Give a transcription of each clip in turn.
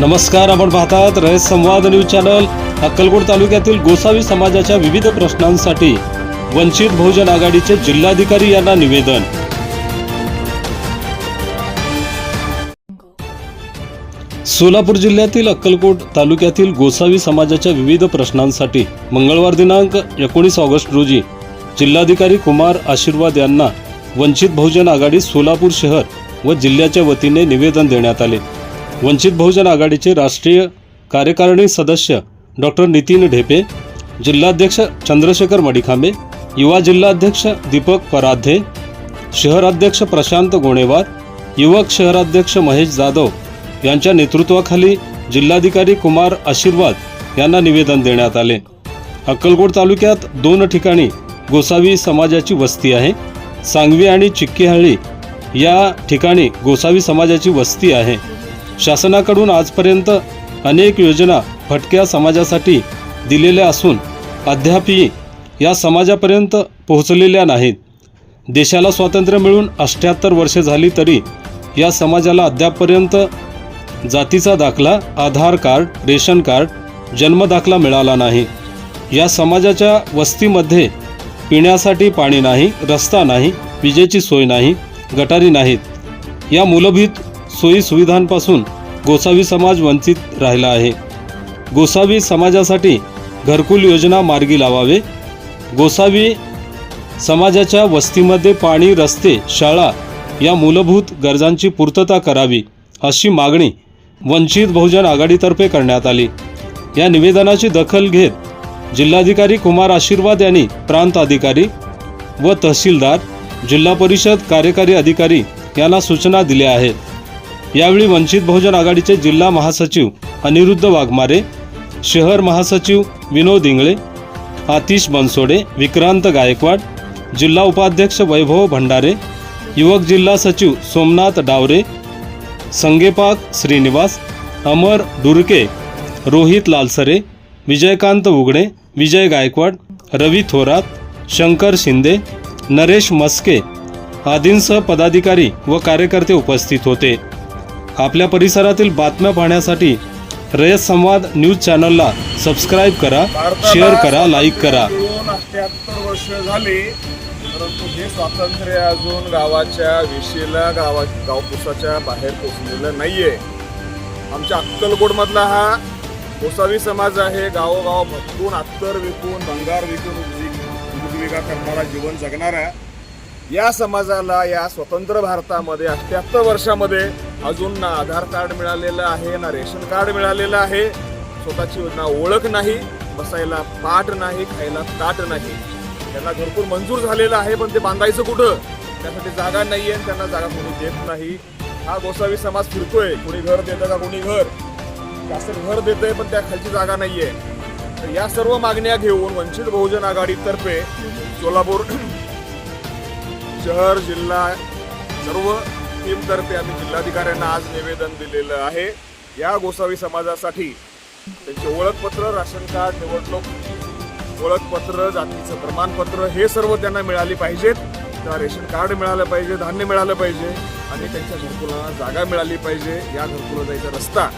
नमस्कार आपण पाहतात रयत संवाद न्यूज चॅनल अक्कलकोट तालुक्यातील गोसावी समाजाच्या विविध प्रश्नांसाठी वंचित बहुजन आघाडीचे जिल्हाधिकारी यांना निवेदन. सोलापूर जिल्ह्यातील अक्कलकोट तालुक्यातील गोसावी समाजाच्या विविध प्रश्नांसाठी मंगळवार दिनांक एकोणीस ऑगस्ट रोजी जिल्हाधिकारी कुमार आशीर्वाद यांना वंचित बहुजन आघाडी सोलापूर शहर व जिल्ह्याच्या वतीने निवेदन देण्यात आले. वंचित बहुजन आघाडीचे राष्ट्रीय कार्यकारिणी सदस्य डॉक्टर नितीन ढेपे जिल्हाध्यक्ष चंद्रशेखर मडिखांबे युवा जिल्हाध्यक्ष दीपक पराधे शहराध्यक्ष प्रशांत गोणेवार युवक शहराध्यक्ष महेश जाधव यांच्या नेतृत्वाखाली जिल्हाधिकारी कुमार आशीर्वाद यांना निवेदन देण्यात आले. अक्कलकोट तालुक्यात दोन ठिकाणी गोसावी समाजाची वस्ती आहे. सांगवी आणि चिक्कीहळ्ळी या ठिकाणी गोसावी समाजाची वस्ती आहे. शासनाकडून आजपर्यंत अनेक योजना भटक्या समाजासाठी दिलेल्या असून अद्यापही या समाजापर्यंत पोहोचलेल्या नाहीत. देशाला स्वातंत्र्य मिळून अठ्ठ्याहत्तर वर्षे झाली तरी या समाजाला अद्यापपर्यंत जातीचा दाखला आधार कार्ड रेशन कार्ड जन्मदाखला मिळाला नाही. या समाजाच्या वस्तीमध्ये पिण्यासाठी पाणी नाही रस्ता नाही विजेची सोय नाही गटारी नाहीत. या मूलभूत सोयी सुविधांपासून गोसावी समाज वंचित राहिला आहे. गोसावी समाजासाठी घरकुल योजना मार्गी लावावे. गोसावी समाजाच्या वस्तीमध्ये पाणी रस्ते शाळा या मूलभूत गरजांची पूर्तता करावी अशी मागणी वंचित बहुजन आघाडीतर्फे करण्यात आली. या निवेदनाची दखल घेत जिल्हाधिकारी कुमार आशीर्वाद यांनी प्रांत अधिकारी व तहसीलदार जिल्हा परिषद कार्यकारी अधिकारी यांना सूचना दिल्या आहेत. यावेळी वंचित बहुजन आघाडीचे जिल्हा महासचिव अनिरुद्ध वाघमारे शहर महासचिव विनोद इंगळे आतिश बनसोडे विक्रांत गायकवाड जिल्हा उपाध्यक्ष वैभव भंडारे युवक जिल्हा सचिव सोमनाथ डावरे संगेपाक श्रीनिवास अमर डुरके रोहित लालसरे विजयकांत उगडे विजय गायकवाड रवी थोरात शंकर शिंदे नरेश मस्के आदींसह पदाधिकारी व कार्यकर्ते उपस्थित होते. आपल्या परिसरातील बातम्या पाहण्यासाठी रयत संवाद न्यूज चॅनलला सबस्क्राईब करा शेअर करा लाईक करा. दोन अठ्याहत्तर वर्ष झाली परंतु हे स्वातंत्र्य अजून गावाच्या विशीला गावा गावपुसाच्या बाहेर पोचलेलं नाहीये. आमच्या अक्कलकोटमधला हा गोसावी समाज आहे. गावोगाव भटकून अत्तर विकून भंगार विकून उपजीविका करणारा जीवन जगणारा. या समाजाला या स्वतंत्र भारतामध्ये अठ्याहत्तर वर्षामध्ये अजून ना आधार कार्ड मिळालेलं आहे ना रेशन कार्ड मिळालेलं आहे. स्वतःची ना ओळख नाही बसायला पाठ नाही खायला ताट नाही. त्यांना घरपूर मंजूर झालेलं आहे पण ते बांधायचं कुठं? त्यासाठी जागा नाही आहे त्यांना जागा कोणी देत नाही. हा गोसावी समाज फिरतोय कोणी घर देतं का कोणी घर? जास्त घर देतंय पण त्या खालची जागा नाहीये. तर या सर्व मागण्या घेऊन वंचित बहुजन आघाडीतर्फे सोलापूर शहर जिल्हा सर्व टीमतर्फे आम्ही जिल्हाधिकाऱ्यांना आज निवेदन दिलेलं आहे. या गोसावी समाजासाठी त्यांचे ओळखपत्र राशन कार्ड निवडणूक ओळखपत्र जातीचं प्रमाणपत्र हे सर्व त्यांना मिळाली पाहिजेत. त्यांना रेशन कार्ड मिळालं पाहिजे धान्य मिळालं पाहिजे आणि त्यांच्या घरकुलांना जागा मिळाली पाहिजे. या घरकुला जायचा रस्ता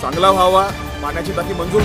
चांगला व्हावा. पाण्याची टाकी मंजूर